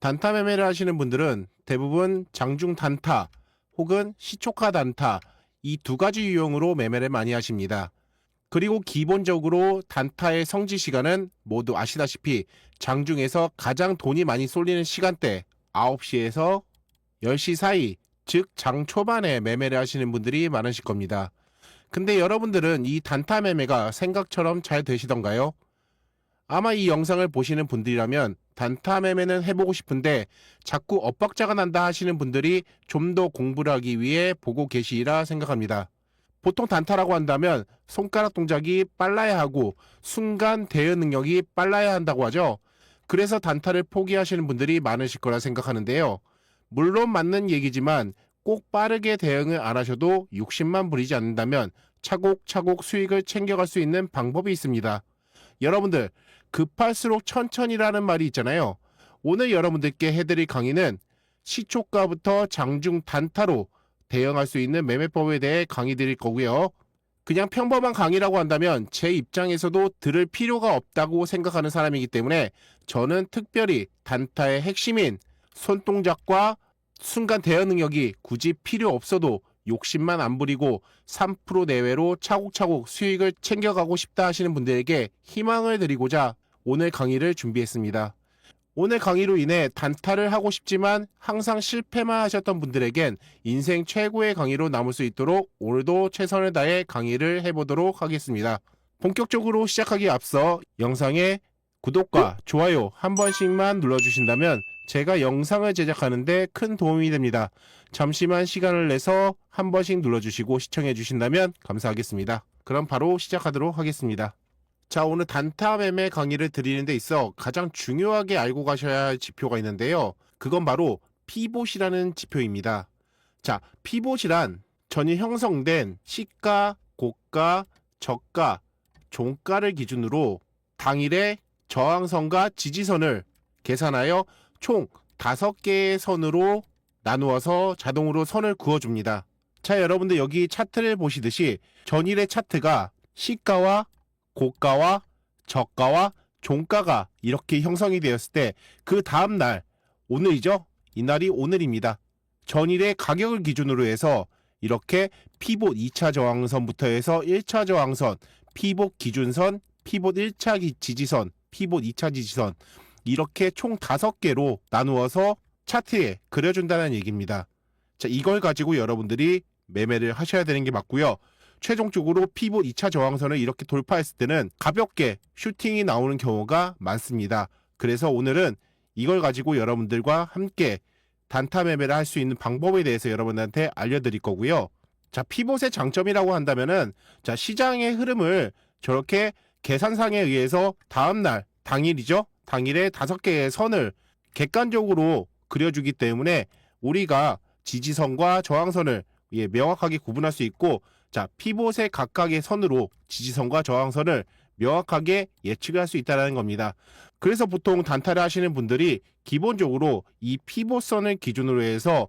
단타 매매를 하시는 분들은 대부분 장중 단타 혹은 시초가 단타 이 두 가지 유형으로 매매를 많이 하십니다. 그리고 기본적으로 단타의 성지 시간은 모두 아시다시피 장중에서 가장 돈이 많이 쏠리는 시간대 9시에서 10시 사이 즉 장 초반에 매매를 하시는 분들이 많으실 겁니다. 근데 여러분들은 이 단타 매매가 생각처럼 잘 되시던가요? 아마 이 영상을 보시는 분들이라면 단타 매매는 해보고 싶은데 자꾸 엇박자가 난다 하시는 분들이 좀 더 공부를 하기 위해 보고 계시리라 생각합니다. 보통 단타라고 한다면 손가락 동작이 빨라야 하고 순간 대응 능력이 빨라야 한다고 하죠. 그래서 단타를 포기하시는 분들이 많으실 거라 생각하는데요. 물론 맞는 얘기지만 꼭 빠르게 대응을 안 하셔도 60만 부리지 않는다면 차곡차곡 수익을 챙겨갈 수 있는 방법이 있습니다. 여러분들 급할수록 천천히라는 말이 있잖아요. 오늘 여러분들께 해드릴 강의는 시초가부터 장중 단타로 대응할 수 있는 매매법에 대해 강의 드릴 거고요. 그냥 평범한 강의라고 한다면 제 입장에서도 들을 필요가 없다고 생각하는 사람이기 때문에 저는 특별히 단타의 핵심인 손동작과 순간 대응 능력이 굳이 필요 없어도 욕심만 안 부리고 3% 내외로 차곡차곡 수익을 챙겨가고 싶다 하시는 분들에게 희망을 드리고자 오늘 강의를 준비했습니다. 오늘 강의로 인해 단타를 하고 싶지만 항상 실패만 하셨던 분들에겐 인생 최고의 강의로 남을 수 있도록 오늘도 최선을 다해 강의를 해보도록 하겠습니다. 본격적으로 시작하기에 앞서 영상에 구독과 좋아요 한 번씩만 눌러주신다면 제가 영상을 제작하는데 큰 도움이 됩니다. 잠시만 시간을 내서 한 번씩 눌러주시고 시청해 주신다면 감사하겠습니다. 그럼 바로 시작하도록 하겠습니다. 자, 오늘 단타 매매 강의를 드리는 데 있어 가장 중요하게 알고 가셔야 할 지표가 있는데요. 그건 바로 피봇이라는 지표입니다. 자, 피봇이란 전이 형성된 시가, 고가, 저가, 종가를 기준으로 당일의 저항선과 지지선을 계산하여 총 5개의 선으로 나누어서 자동으로 선을 그어줍니다. 자, 여러분들 여기 차트를 보시듯이 전일의 차트가 시가와 고가와 저가와 종가가 이렇게 형성이 되었을 때 그 다음 날 오늘이죠. 이날이 오늘입니다. 전일의 가격을 기준으로 해서 이렇게 피봇 2차 저항선부터 해서 1차 저항선, 피봇 기준선, 피봇 1차 기- 지지선, 피봇 2차 지지선 이렇게 총 5개로 나누어서 차트에 그려준다는 얘기입니다. 자, 이걸 가지고 여러분들이 매매를 하셔야 되는 게 맞고요. 최종적으로 피봇 2차 저항선을 이렇게 돌파했을 때는 가볍게 슈팅이 나오는 경우가 많습니다. 그래서 오늘은 이걸 가지고 여러분들과 함께 단타 매매를 할 수 있는 방법에 대해서 여러분한테 알려드릴 거고요. 자, 피봇의 장점이라고 한다면은 자, 시장의 흐름을 저렇게 계산상에 의해서 다음날 당일이죠. 당일에 다섯 개의 선을 객관적으로 그려주기 때문에 우리가 지지선과 저항선을 예, 명확하게 구분할 수 있고 자, 피봇의 각각의 선으로 지지선과 저항선을 명확하게 예측을 할수 있다는 겁니다. 그래서 보통 단타를 하시는 분들이 기본적으로 이 피봇선을 기준으로 해서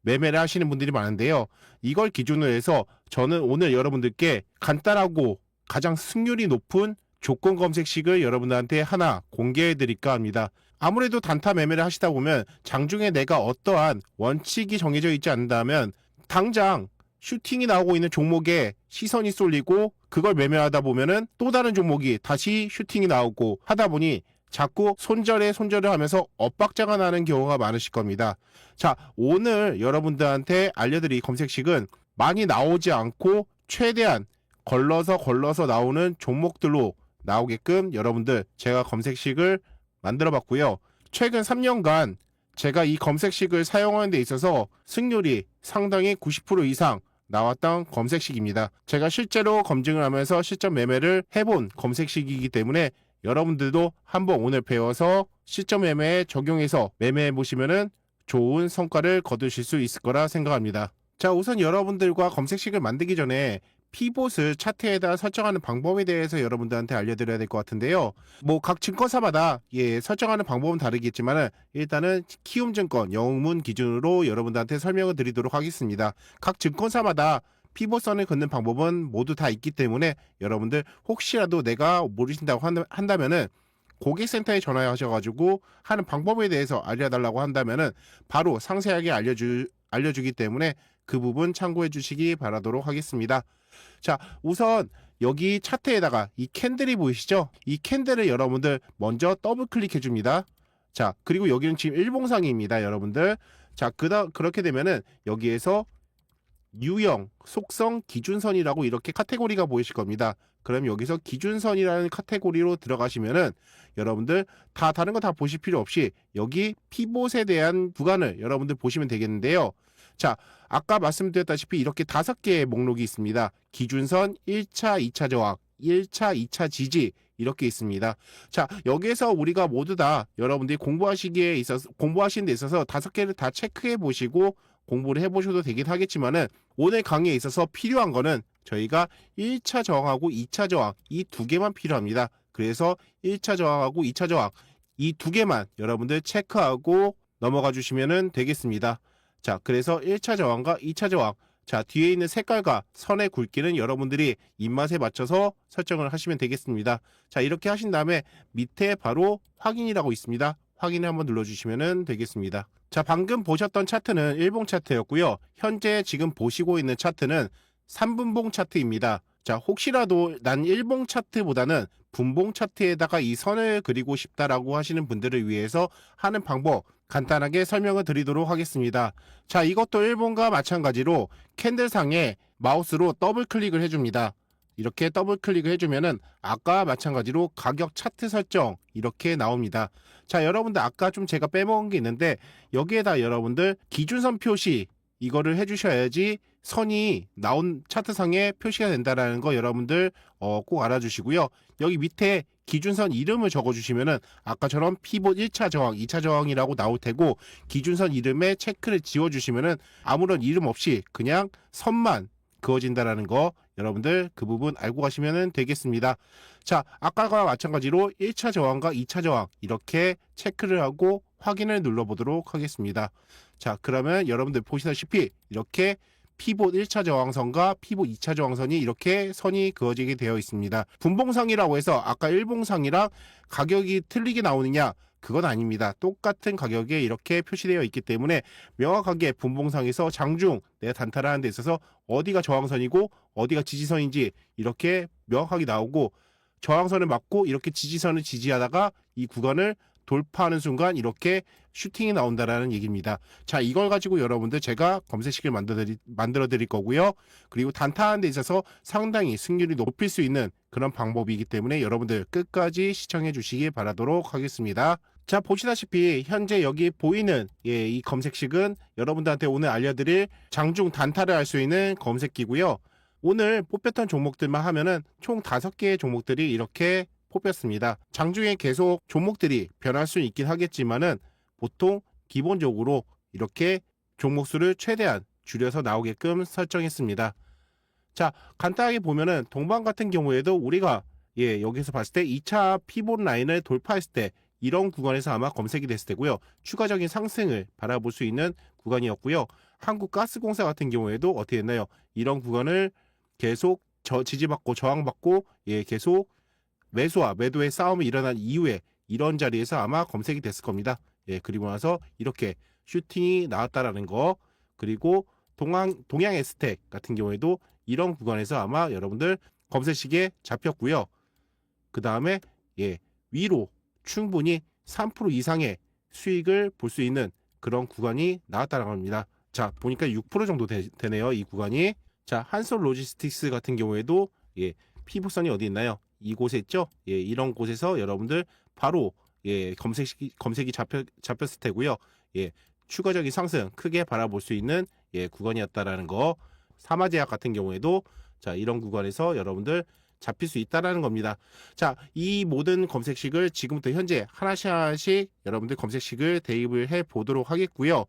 매매를 하시는 분들이 많은데요. 이걸 기준으로 해서 저는 오늘 여러분들께 간단하고 가장 승률이 높은 조건 검색식을 여러분들한테 하나 공개해 드릴까 합니다. 아무래도 단타 매매를 하시다 보면 장중에 내가 어떠한 원칙이 정해져 있지 않는다면 당장 슈팅이 나오고 있는 종목에 시선이 쏠리고 그걸 매매하다 보면은 또 다른 종목이 다시 슈팅이 나오고 하다 보니 자꾸 손절에 손절을 하면서 엇박자가 나는 경우가 많으실 겁니다. 자, 오늘 여러분들한테 알려드릴 검색식은 많이 나오지 않고 최대한 걸러서 걸러서 나오는 종목들로 나오게끔 여러분들 제가 검색식을 만들어 봤고요. 최근 3년간 제가 이 검색식을 사용하는 데 있어서 승률이 상당히 90% 이상 나왔던 검색식입니다. 제가 실제로 검증을 하면서 실전 매매를 해본 검색식이기 때문에 여러분들도 한번 오늘 배워서 실전 매매에 적용해서 매매해 보시면은 좋은 성과를 거두실 수 있을 거라 생각합니다. 자, 우선 여러분들과 검색식을 만들기 전에 피봇을 차트에다 설정하는 방법에 대해서 여러분들한테 알려드려야 될 것 같은데요. 뭐 각 증권사마다 예 설정하는 방법은 다르겠지만은 일단은 키움증권 영문 기준으로 여러분들한테 설명을 드리도록 하겠습니다. 각 증권사마다 피봇선을 긋는 방법은 모두 다 있기 때문에 여러분들 혹시라도 내가 모르신다고 한다- 한다면은 고객센터에 전화하셔가지고 하는 방법에 대해서 알려달라고 한다면은 바로 상세하게 알려주 알려주기 때문에 그 부분 참고해 주시기 바라도록 하겠습니다. 자, 우선 여기 차트에다가 이 캔들이 보이시죠? 이 캔들을 여러분들 먼저 더블 클릭해 줍니다. 자, 그리고 여기는 지금 일봉상입니다, 여러분들. 자, 그다 그렇게 되면은 여기에서 유형, 속성, 기준선이라고 이렇게 카테고리가 보이실 겁니다. 그럼 여기서 기준선이라는 카테고리로 들어가시면은 여러분들 다 다른 거 다 보실 필요 없이 여기 피봇에 대한 구간을 여러분들 보시면 되겠는데요. 자, 아까 말씀드렸다시피 이렇게 다섯 개의 목록이 있습니다. 기준선 1차, 2차 저항, 1차, 2차 지지 이렇게 있습니다. 자, 여기에서 우리가 모두 다 여러분들이 공부하시기에 있어서 공부하시는 데 있어서 다섯 개를 다 체크해 보시고 공부를 해 보셔도 되긴 하겠지만은 오늘 강의에 있어서 필요한 거는 저희가 1차 저항하고 2차 저항 이 두 개만 필요합니다. 그래서 1차 저항하고 2차 저항 이 두 개만 여러분들 체크하고 넘어가 주시면 되겠습니다. 자, 그래서 1차 저항과 2차 저항 자, 뒤에 있는 색깔과 선의 굵기는 여러분들이 입맛에 맞춰서 설정을 하시면 되겠습니다. 자, 이렇게 하신 다음에 밑에 바로 확인이라고 있습니다. 확인을 한번 눌러주시면 되겠습니다. 자, 방금 보셨던 차트는 일봉 차트였고요. 현재 지금 보시고 있는 차트는 3분봉 차트입니다. 자, 혹시라도 난 일봉 차트보다는 분봉 차트에다가 이 선을 그리고 싶다라고 하시는 분들을 위해서 하는 방법 간단하게 설명을 드리도록 하겠습니다. 자, 이것도 일본과 마찬가지로 캔들상에 마우스로 더블 클릭을 해줍니다. 이렇게 더블 클릭을 해주면은 아까 마찬가지로 가격 차트 설정 이렇게 나옵니다. 자, 여러분들 아까 좀 제가 빼먹은 게 있는데 여기에다 여러분들 기준선 표시 이거를 해주셔야지 선이 나온 차트상에 표시가 된다라는 거 여러분들 어, 꼭 알아주시고요. 여기 밑에 기준선 이름을 적어주시면은 아까처럼 피봇 1차 저항, 2차 저항이라고 나올 테고 기준선 이름에 체크를 지워주시면은 아무런 이름 없이 그냥 선만 그어진다라는 거 여러분들 그 부분 알고 가시면 되겠습니다. 자, 아까와 마찬가지로 1차 저항과 2차 저항 이렇게 체크를 하고 확인을 눌러보도록 하겠습니다. 자, 그러면 여러분들 보시다시피 이렇게 피봇 1차 저항선과 피봇 2차 저항선이 이렇게 선이 그어지게 되어 있습니다. 분봉상이라고 해서 아까 일봉상이랑 가격이 틀리게 나오느냐? 그건 아닙니다. 똑같은 가격에 이렇게 표시되어 있기 때문에 명확하게 분봉상에서 장중 내가 단타를 하는 데 있어서 어디가 저항선이고 어디가 지지선인지 이렇게 명확하게 나오고 저항선을 맞고 이렇게 지지선을 지지하다가 이 구간을 돌파하는 순간 이렇게 슈팅이 나온다라는 얘기입니다. 자, 이걸 가지고 여러분들 제가 검색식을 만들어 드릴, 만들어 드릴 거고요. 그리고 단타하는 데 있어서 상당히 승률이 높일 수 있는 그런 방법이기 때문에 여러분들 끝까지 시청해 주시기 바라도록 하겠습니다. 자, 보시다시피 현재 여기 보이는 예, 이 검색식은 여러분들한테 오늘 알려드릴 장중 단타를 할 수 있는 검색기고요. 오늘 뽑혔던 종목들만 하면은 총 다섯 개의 종목들이 이렇게 뽑혔습니다. 장중에 계속 종목들이 변할 수 있긴 하겠지만은 보통 기본적으로 이렇게 종목 수를 최대한 줄여서 나오게끔 설정했습니다. 자, 간단하게 보면은 동방 같은 경우에도 우리가 예, 여기서 봤을 때 2차 피봇 라인을 돌파했을 때 이런 구간에서 아마 검색이 됐을 때고요. 추가적인 상승을 바라볼 수 있는 구간이었고요. 한국가스공사 같은 경우에도 어떻게 됐나요? 이런 구간을 계속 저 지지받고 저항받고 예, 계속 매수와 매도의 싸움이 일어난 이후에 이런 자리에서 아마 검색이 됐을 겁니다. 예, 그리고 나서 이렇게 슈팅이 나왔다라는 거 그리고 동양 동양 에스텍 같은 경우에도 이런 구간에서 아마 여러분들 검색식에 잡혔고요. 그 다음에 예 위로 충분히 3% 이상의 수익을 볼 수 있는 그런 구간이 나왔다는 겁니다. 자 보니까 6% 정도 되, 네요이 구간이 자 한솔 로지스틱스 같은 경우에도 예 피부선이 어디 있나요? 이곳에 있죠. 예 이런 곳에서 여러분들 바로 예 검색이 검색이 잡혀 잡혔을 테고요. 예 추가적인 상승 크게 바라볼 수 있는 예 구간이었다라는 거. 사마제약 같은 경우에도 자 이런 구간에서 여러분들 잡힐 수 있다라는 겁니다. 자, 이 모든 검색식을 지금부터 현재 하나씩 하나씩 여러분들 검색식을 대입을 해 보도록 하겠고요.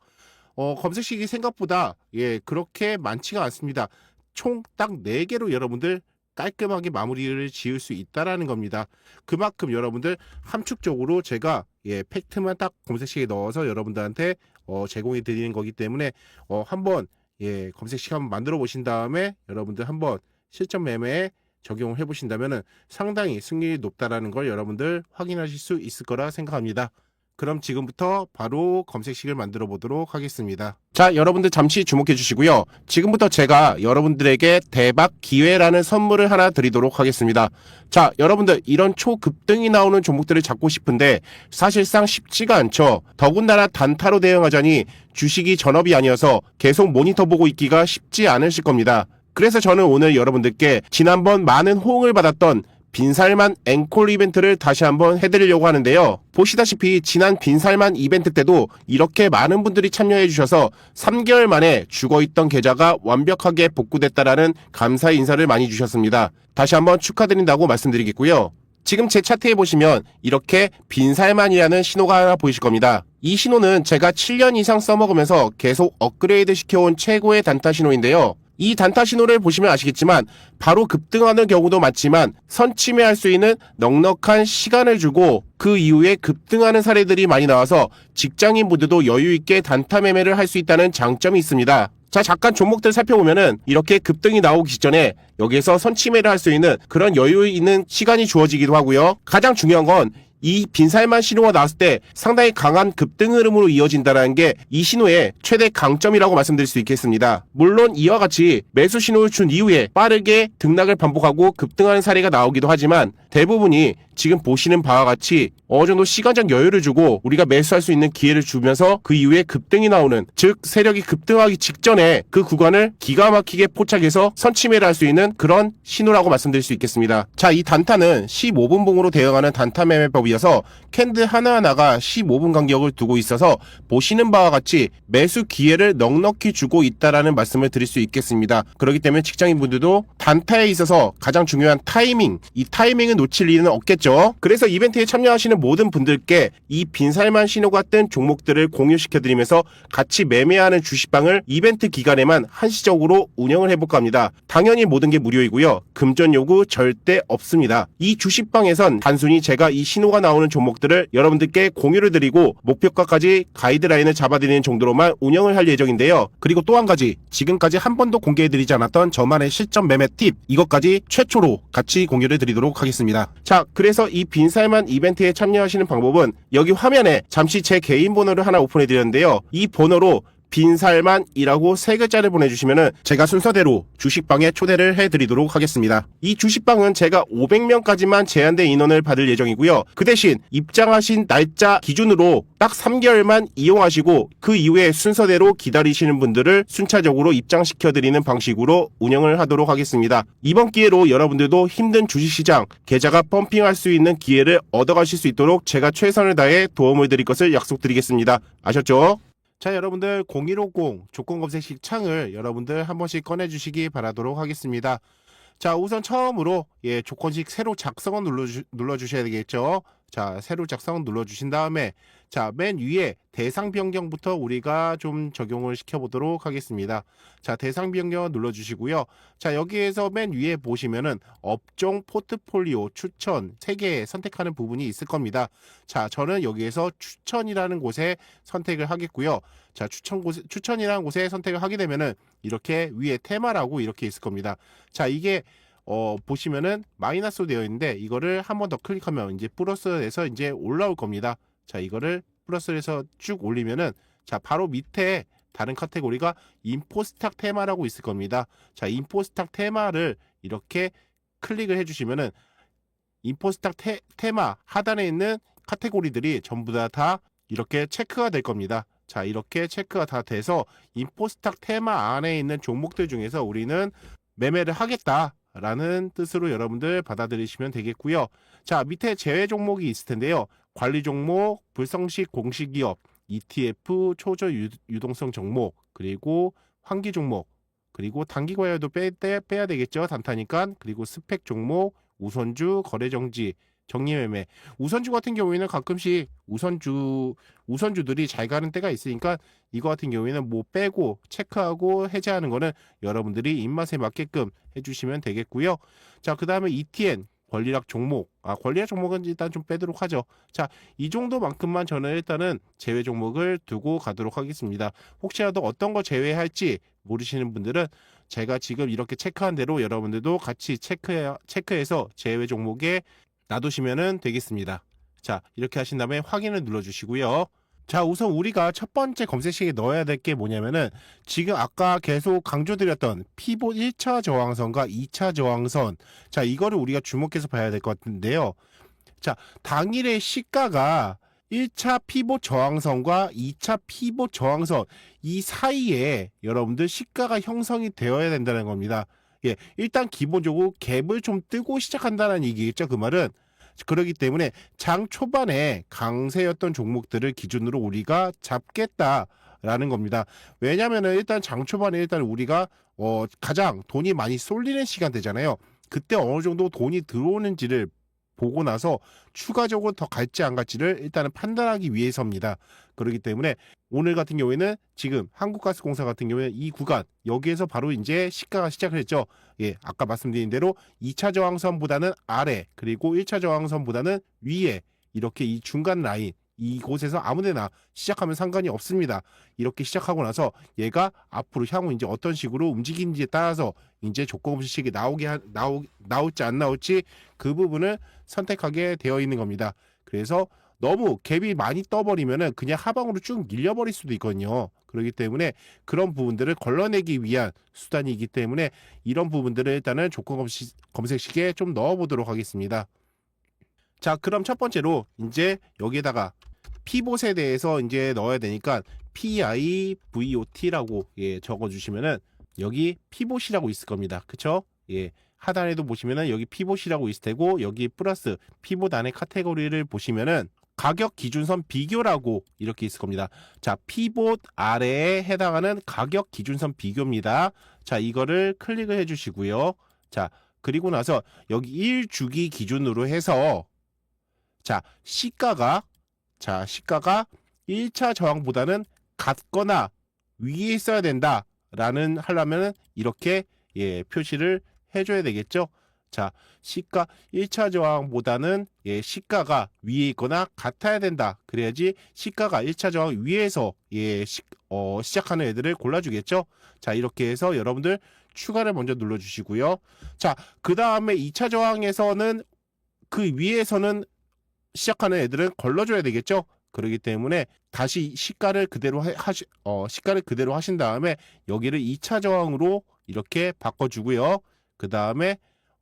어, 검색식이 생각보다 예, 그렇게 많지가 않습니다. 총 딱 4개로 여러분들 깔끔하게 마무리를 지을 수 있다라는 겁니다. 그만큼 여러분들 함축적으로 제가 예, 팩트만 딱 검색식에 넣어서 여러분들한테 어, 제공해 드리는 거기 때문에 어, 한번 예, 검색식 한번 만들어 보신 다음에 여러분들 한번 실전 매매에 적용을 해 보신다면 상당히 승률이 높다라는 걸 여러분들 확인하실 수 있을 거라 생각합니다. 그럼 지금부터 바로 검색식을 만들어 보도록 하겠습니다. 자, 여러분들 잠시 주목해 주시고요. 지금부터 제가 여러분들에게 대박 기회라는 선물을 하나 드리도록 하겠습니다. 자, 여러분들 이런 초급등이 나오는 종목들을 잡고 싶은데 사실상 쉽지가 않죠. 더군다나 단타로 대응하자니 주식이 전업이 아니어서 계속 모니터 보고 있기가 쉽지 않으실 겁니다. 그래서 저는 오늘 여러분들께 지난번 많은 호응을 받았던 빈살만 앵콜 이벤트를 다시 한번 해드리려고 하는데요. 보시다시피 지난 빈살만 이벤트 때도 이렇게 많은 분들이 참여해 주셔서 3개월 만에 죽어있던 계좌가 완벽하게 복구됐다라는 감사 인사를 많이 주셨습니다. 다시 한번 축하드린다고 말씀드리겠고요. 지금 제 차트에 보시면 이렇게 빈살만이라는 신호가 하나 보이실 겁니다. 이 신호는 제가 7년 이상 써먹으면서 계속 업그레이드 시켜온 최고의 단타 신호인데요. 이 단타 신호를 보시면 아시겠지만 바로 급등하는 경우도 많지만 선침해할 수 있는 넉넉한 시간을 주고 그 이후에 급등하는 사례들이 많이 나와서 직장인 분들도 여유 있게 단타 매매를 할 수 있다는 장점이 있습니다. 자, 잠깐 종목들 살펴보면은 이렇게 급등이 나오기 전에 여기에서 선침해를 할 수 있는 그런 여유 있는 시간이 주어지기도 하고요. 가장 중요한 건 이 빈살만 신호가 나왔을 때 상당히 강한 급등 흐름으로 이어진다는 게 이 신호의 최대 강점이라고 말씀드릴 수 있겠습니다. 물론 이와 같이 매수 신호를 준 이후에 빠르게 등락을 반복하고 급등하는 사례가 나오기도 하지만 대부분이 지금 보시는 바와 같이 어느 정도 시간적 여유를 주고 우리가 매수할 수 있는 기회를 주면서 그 이후에 급등이 나오는 즉 세력이 급등하기 직전에 그 구간을 기가 막히게 포착해서 선침해를 할 수 있는 그런 신호라고 말씀드릴 수 있겠습니다. 자, 이 단타는 15분 봉으로 대응하는 단타 매매법이어서 캔들 하나하나가 15분 간격을 두고 있어서 보시는 바와 같이 매수 기회를 넉넉히 주고 있다라는 말씀을 드릴 수 있겠습니다. 그렇기 때문에 직장인분들도 단타에 있어서 가장 중요한 타이밍, 이 타이밍을 놓칠 일은 없겠죠. 그래서 이벤트에 참여하시는 모든 분들께 이 빈살만 신호가 뜬 종목들을 공유시켜드리면서 같이 매매하는 주식방을 이벤트 기간에만 한시적으로 운영을 해볼까 합니다. 당연히 모든 게 무료이고요. 금전 요구 절대 없습니다. 이 주식방에선 단순히 제가 이 신호가 나오는 종목들을 여러분들께 공유를 드리고 목표가까지 가이드라인을 잡아드리는 정도로만 운영을 할 예정인데요. 그리고 또 한 가지 지금까지 한 번도 공개해드리지 않았던 저만의 실전 매매 팁 이것까지 최초로 같이 공유를 드리도록 하겠습니다. 자 그래서 이 빈살만 이벤트에 참 여하시는 방법은 여기 화면에 잠시 제 개인 번호를 하나 오픈해 드렸는데요. 이 번호로 빈살만이라고 세 글자를 보내주시면은 제가 순서대로 주식방에 초대를 해드리도록 하겠습니다. 이 주식방은 제가 500명까지만 제한된 인원을 받을 예정이고요. 그 대신 입장하신 날짜 기준으로 딱 3개월만 이용하시고 그 이후에 순서대로 기다리시는 분들을 순차적으로 입장시켜드리는 방식으로 운영을 하도록 하겠습니다. 이번 기회로 여러분들도 힘든 주식시장 계좌가 펌핑할 수 있는 기회를 얻어가실 수 있도록 제가 최선을 다해 도움을 드릴 것을 약속드리겠습니다. 아셨죠? 자 여러분들 0150 조건 검색식 창을 여러분들 한 번씩 꺼내 주시기 바라도록 하겠습니다. 자 우선 처음으로 예 조건식 새로 작성을 눌러주, 눌러 주셔야 되겠죠. 자 새로 작성 눌러 주신 다음에 자 맨 위에 대상 변경부터 우리가 좀 적용을 시켜보도록 하겠습니다. 자 대상 변경 눌러주시고요. 자 여기에서 맨 위에 보시면은 업종 포트폴리오 추천 3개 선택하는 부분이 있을 겁니다. 자 저는 여기에서 추천이라는 곳에 선택을 하겠고요. 자 추천 곳 추천이라는 곳에 선택을 하게 되면은 이렇게 위에 테마라고 이렇게 있을 겁니다. 자 이게 어 보시면은 마이너스로 되어 있는데 이거를 한 번 더 클릭하면 이제 플러스에서 이제 올라올 겁니다. 자 이거를 플러스에서 쭉 올리면은 자 바로 밑에 다른 카테고리가 인포스탁 테마라고 있을 겁니다. 자 인포스탁 테마를 이렇게 클릭을 해주시면은 인포스탁 테, 테마 하단에 있는 카테고리들이 전부 다, 다 이렇게 체크가 될 겁니다. 자 이렇게 체크가 다 돼서 인포스탁 테마 안에 있는 종목들 중에서 우리는 매매를 하겠다 라는 뜻으로 여러분들 받아들이시면 되겠고요. 자 밑에 제외 종목이 있을 텐데요. 관리 종목, 불성식 공시기업, ETF, 초저 유, 유동성 종목, 그리고 환기 종목, 그리고 단기 과열도 빼, 빼, 빼야 되겠죠. 단타니까. 그리고 스펙 종목, 우선주, 거래 정지, 정리 매매. 우선주 같은 경우에는 가끔씩 우선주 우선주들이 잘 가는 때가 있으니까 이거 같은 경우에는 뭐 빼고 체크하고 해제하는 거는 여러분들이 입맛에 맞게끔 해주시면 되겠고요. 자, 그 다음에 ETN 권리락 종목. 아, 권리락 종목은 일단 좀 빼도록 하죠. 자, 이 정도만큼만 저는 일단은 제외 종목을 두고 가도록 하겠습니다. 혹시라도 어떤 거 제외할지 모르시는 분들은 제가 지금 이렇게 체크한 대로 여러분들도 같이 체크해, 체크해서 제외 종목에 놔두시면 되겠습니다. 자, 이렇게 하신 다음에 확인을 눌러주시고요. 자, 우선 우리가 첫 번째 검색식에 넣어야 될 게 뭐냐면은 지금 아까 계속 강조드렸던 피봇 1차 저항선과 2차 저항선. 자, 이거를 우리가 주목해서 봐야 될 것 같은데요. 자, 당일의 시가가 1차 피봇 저항선과 2차 피봇 저항선 이 사이에 여러분들 시가가 형성이 되어야 된다는 겁니다. 예, 일단 기본적으로 갭을 좀 뜨고 시작한다는 얘기겠죠. 그 말은 그렇기 때문에 장 초반에 강세였던 종목들을 기준으로 우리가 잡겠다 라는 겁니다. 왜냐면은 일단 장 초반에 일단 우리가 어 가장 돈이 많이 쏠리는 시간대잖아요. 그때 어느 정도 돈이 들어오는지를 보고 나서 추가적으로 더 갈지 안 갈지를 일단은 판단하기 위해서입니다. 그렇기 때문에 오늘 같은 경우에는 지금 한국가스공사 같은 경우에 이 구간 여기에서 바로 이제 시가가 시작을 했죠. 예, 아까 말씀드린 대로 2차 저항선보다는 아래 그리고 1차 저항선보다는 위에 이렇게 이 중간 라인 이곳에서 아무데나 시작하면 상관이 없습니다. 이렇게 시작하고 나서 얘가 앞으로 향후 이제 어떤 식으로 움직이는지에 따라서 이제 조건음식이 나오게 하, 나오 나올지 안 나올지 그 부분을 선택하게 되어 있는 겁니다. 그래서 너무 갭이 많이 떠버리면은 그냥 하방으로 쭉 밀려버릴 수도 있거든요. 그렇기 때문에 그런 부분들을 걸러내기 위한 수단이기 때문에 이런 부분들을 일단은 조건 검색식에 좀 넣어보도록 하겠습니다. 자, 그럼 첫 번째로 이제 여기에다가 피봇에 대해서 이제 넣어야 되니까 PIVOT라고 예, 적어주시면은 여기 피봇이라고 있을 겁니다. 그쵸? 예. 하단에도 보시면은 여기 피봇이라고 있을 테고 여기 플러스 피봇 안에 카테고리를 보시면은 가격 기준선 비교라고 이렇게 있을 겁니다. 자, 피봇 아래에 해당하는 가격 기준선 비교입니다. 자, 이거를 클릭을 해 주시고요. 자, 그리고 나서 여기 1주기 기준으로 해서 자, 시가가 자, 시가가 1차 저항보다는 같거나 위에 있어야 된다라는 하려면 이렇게 예, 표시를 해 줘야 되겠죠. 자, 시가 1차 저항보다는 예, 시가가 위에 있거나 같아야 된다. 그래야지 시가가 1차 저항 위에서 예, 시, 어, 시작하는 애들을 골라주겠죠. 자, 이렇게 해서 여러분들 추가를 먼저 눌러주시고요. 자, 그 다음에 2차 저항에서는 그 위에서는 시작하는 애들은 걸러줘야 되겠죠. 그렇기 때문에 다시 시가를 그대로 하- 하시, 어, 시가를 그대로 하신 다음에 여기를 2차 저항으로 이렇게 바꿔주고요. 그 다음에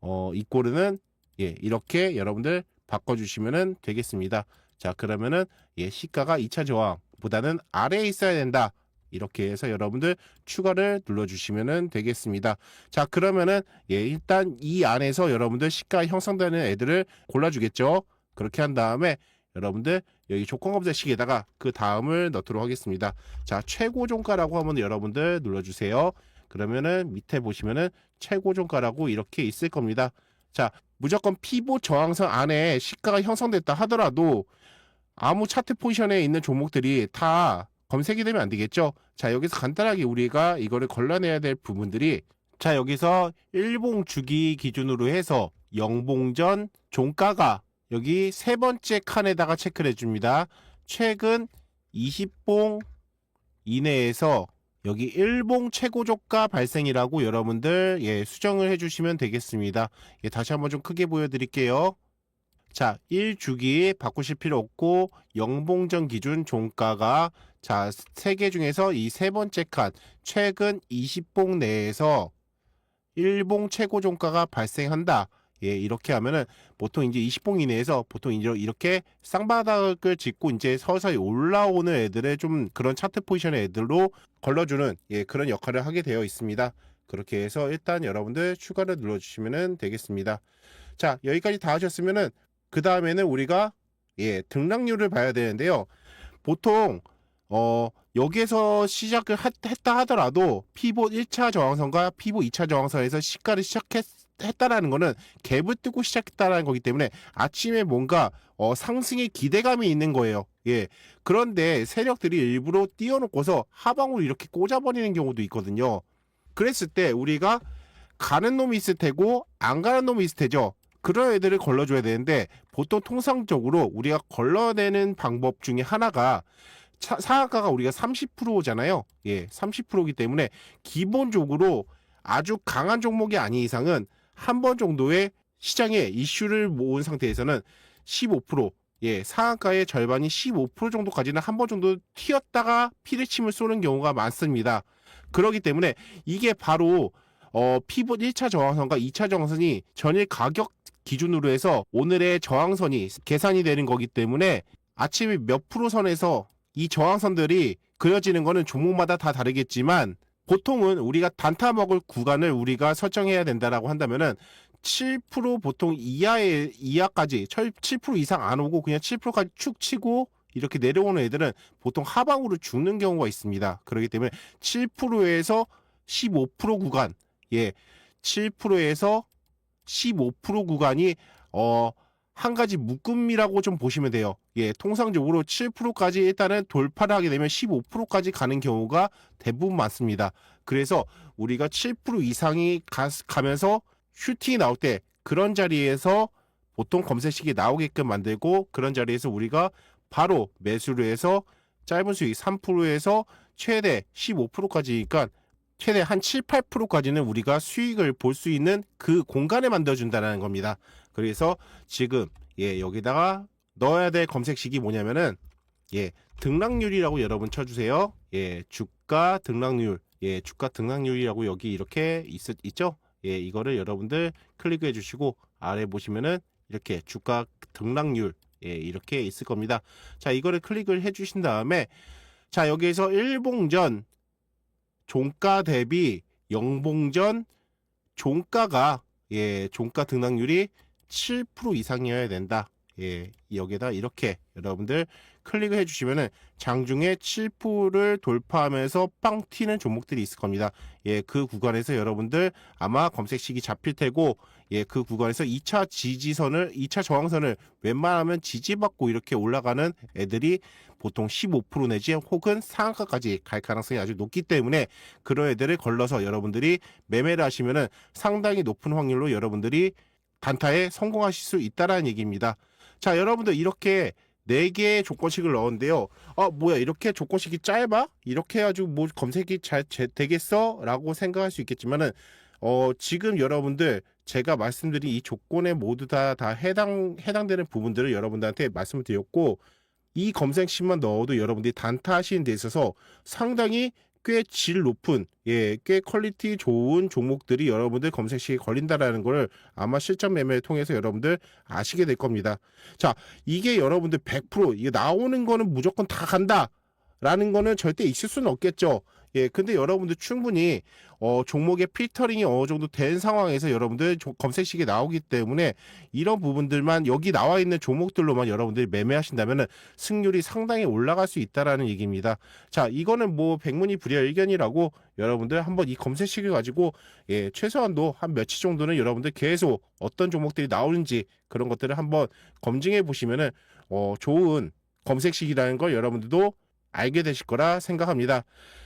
어, 이 꼴은 예, 이렇게 여러분들 바꿔주시면 되겠습니다. 자, 그러면은 예, 시가가 2차 저항보다는 아래에 있어야 된다. 이렇게 해서 여러분들 추가를 눌러주시면 되겠습니다. 자, 그러면은 예, 일단 이 안에서 여러분들 시가 형성되는 애들을 골라주겠죠. 그렇게 한 다음에 여러분들 여기 조건 검색식에다가 그 다음을 넣도록 하겠습니다. 자, 최고 종가라고 하면 여러분들 눌러주세요. 그러면은 밑에 보시면은 최고 종가라고 이렇게 있을 겁니다. 자, 무조건 피보 저항선 안에 시가가 형성됐다 하더라도 아무 차트 포지션에 있는 종목들이 다 검색이 되면 안 되겠죠. 자, 여기서 간단하게 우리가 이거를 걸러내야 될 부분들이 자, 여기서 일봉 주기 기준으로 해서 영봉전 종가가 여기 세 번째 칸에다가 체크를 해줍니다. 최근 20봉 이내에서 여기 일봉 최고저가 발생이라고 여러분들 예, 수정을 해주시면 되겠습니다. 예, 다시 한번 좀 크게 보여드릴게요. 자, 1주기 바꾸실 필요 없고 영봉전 기준 종가가 자, 세 개 중에서 이 세 번째 칸 최근 20봉 내에서 일봉 최고 종가가 발생한다. 예, 이렇게 하면은 보통 이제 20봉 이내에서 보통 이제 이렇게 쌍바닥을 짚고 이제 서서히 올라오는 애들의 좀 그런 차트 포지션의 애들로 걸러주는 예, 그런 역할을 하게 되어 있습니다. 그렇게 해서 일단 여러분들 추가를 눌러주시면 되겠습니다. 자, 여기까지 다 하셨으면은 그 다음에는 우리가 예, 등락률을 봐야 되는데요. 보통 어, 여기에서 시작을 하- 했다 하더라도 피봇 1차 저항선과 피봇 2차 저항선에서 시가를 시작했 다라는 거는 갭을 뜨고 시작했다라는 거기 때문에 아침에 뭔가 어, 상승의 기대감이 있는 거예요. 예. 그런데 세력들이 일부러 띄워놓고서 하방으로 이렇게 꽂아버리는 경우도 있거든요. 그랬을 때 우리가 가는 놈이 있을 테고 안 가는 놈이 있을 테죠. 그런 애들을 걸러줘야 되는데 보통 통상적으로 우리가 걸러내는 방법 중에 하나가 차, 상한가가 우리가 30%잖아요. 예, 30%이기 때문에 기본적으로 아주 강한 종목이 아닌 이상은 한 번 정도의 시장에 이슈를 모은 상태에서는 15% 예, 상한가의 절반이 15% 정도까지는 한 번 정도 튀었다가 피레침을 쏘는 경우가 많습니다. 그렇기 때문에 이게 바로 어, 피봇 1차 저항선과 2차 저항선이 전일 가격 기준으로 해서 오늘의 저항선이 계산이 되는 거기 때문에 아침에 몇 프로 선에서 이 저항선들이 그려지는 거는 종목마다 다 다르겠지만 보통은 우리가 단타 먹을 구간을 우리가 설정해야 된다라고 한다면은 7% 보통 이하의 이하까지 7% 이상 안 오고 그냥 7%까지 축 치고 이렇게 내려오는 애들은 보통 하방으로 죽는 경우가 있습니다. 그렇기 때문에 7%에서 15% 구간, 예, 7%에서 15% 구간이 어, 한 가지 묶음이라고 좀 보시면 돼요. 예, 통상적으로 7%까지 일단은 돌파를 하게 되면 15%까지 가는 경우가 대부분 많습니다. 그래서 우리가 7% 이상이 가, 가면서 슈팅이 나올 때 그런 자리에서 보통 검색식이 나오게끔 만들고 그런 자리에서 우리가 바로 매수를 해서 짧은 수익 3%에서 최대 15%까지니까 최대 한 7, 8%까지는 우리가 수익을 볼 수 있는 그 공간을 만들어준다는 겁니다. 그래서 지금 예 여기다가 넣어야 될 검색식이 뭐냐면은 예 등락률이라고 여러분 쳐주세요. 예 주가 등락률 예 주가 등락률이라고 여기 이렇게 있, 있죠? 예 이거를 여러분들 클릭해 주시고 아래 보시면은 이렇게 주가 등락률 예 이렇게 있을 겁니다. 자 이거를 클릭을 해 주신 다음에 자 여기에서 일봉전 종가 대비 영봉전 종가가 예 종가 등락률이 7% 이상이어야 된다. 예 여기다 이렇게 여러분들 클릭을 해주시면은 장중에 7%를 돌파하면서 빵 튀는 종목들이 있을 겁니다. 예 그 구간에서 여러분들 아마 검색식이 잡힐 테고 예 그 구간에서 2차 지지선을 2차 저항선을 웬만하면 지지받고 이렇게 올라가는 애들이 보통 15% 내지 혹은 상한가까지 갈 가능성이 아주 높기 때문에 그런 애들을 걸러서 여러분들이 매매를 하시면은 상당히 높은 확률로 여러분들이 단타에 성공하실 수 있다라는 얘기입니다. 자, 여러분들 이렇게 네 개의 조건식을 넣었는데요. 아, 뭐야, 이렇게 조건식이 짧아? 이렇게 해가지고 뭐 검색이 잘 제- 되겠어? 라고 생각할 수 있겠지만은, 어, 지금 여러분들 제가 말씀드린 이 조건에 모두 다, 다 해당, 해당되는 부분들을 여러분들한테 말씀을 드렸고, 이 검색식만 넣어도 여러분들이 단타 하시는 데 있어서 상당히 꽤 질 높은, 예, 꽤 퀄리티 좋은 종목들이 여러분들 검색식에 걸린다라는 걸 아마 실전 매매를 통해서 여러분들 아시게 될 겁니다. 자, 이게 여러분들 100% 이게 나오는 거는 무조건 다 간다. 라는 거는 절대 있을 수는 없겠죠. 예, 근데 여러분들 충분히 어, 종목의 필터링이 어느 정도 된 상황에서 여러분들 조- 검색식에 나오기 때문에 이런 부분들만 여기 나와 있는 종목들로만 여러분들이 매매하신다면 승률이 상당히 올라갈 수 있다라는 얘기입니다. 자, 이거는 뭐 백문이 불여일견이라고 여러분들 한번 이 검색식을 가지고 예, 최소한도 한 며칠 정도는 여러분들 계속 어떤 종목들이 나오는지 그런 것들을 한번 검증해 보시면은 어, 좋은 검색식이라는 걸 여러분들도 알게 되실 거라 생각합니다.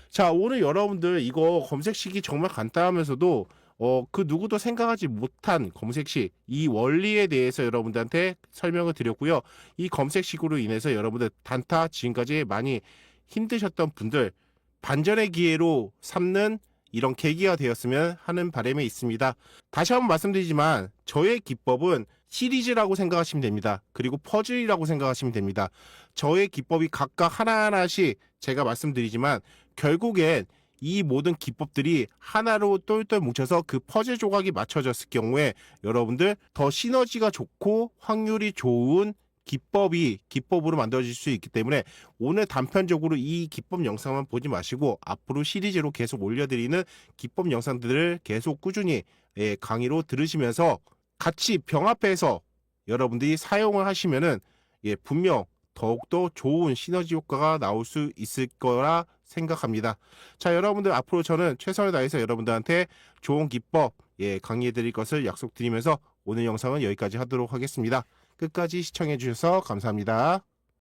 자, 오늘 여러분들 이거 검색식이 정말 간단하면서도 어, 그 누구도 생각하지 못한 검색식, 이 원리에 대해서 여러분들한테 설명을 드렸고요. 이 검색식으로 인해서 여러분들 단타 지금까지 많이 힘드셨던 분들 반전의 기회로 삼는 이런 계기가 되었으면 하는 바람이 있습니다. 다시 한번 말씀드리지만 저의 기법은 시리즈라고 생각하시면 됩니다. 그리고 퍼즐이라고 생각하시면 됩니다. 저의 기법이 각각 하나하나씩 제가 말씀드리지만 결국엔 이 모든 기법들이 하나로 똘똘 뭉쳐서 그 퍼즐 조각이 맞춰졌을 경우에 여러분들 더 시너지가 좋고 확률이 좋은 기법이 기법으로 만들어질 수 있기 때문에 오늘 단편적으로 이 기법 영상만 보지 마시고 앞으로 시리즈로 계속 올려드리는 기법 영상들을 계속 꾸준히 예, 강의로 들으시면서 같이 병합해서 여러분들이 사용을 하시면은 예, 분명 더욱더 좋은 시너지 효과가 나올 수 있을 거라 생각합니다. 자, 여러분들 앞으로 저는 최선을 다해서 여러분들한테 좋은 기법 예, 강의해 드릴 것을 약속드리면서 오늘 영상은 여기까지 하도록 하겠습니다. 끝까지 시청해 주셔서 감사합니다.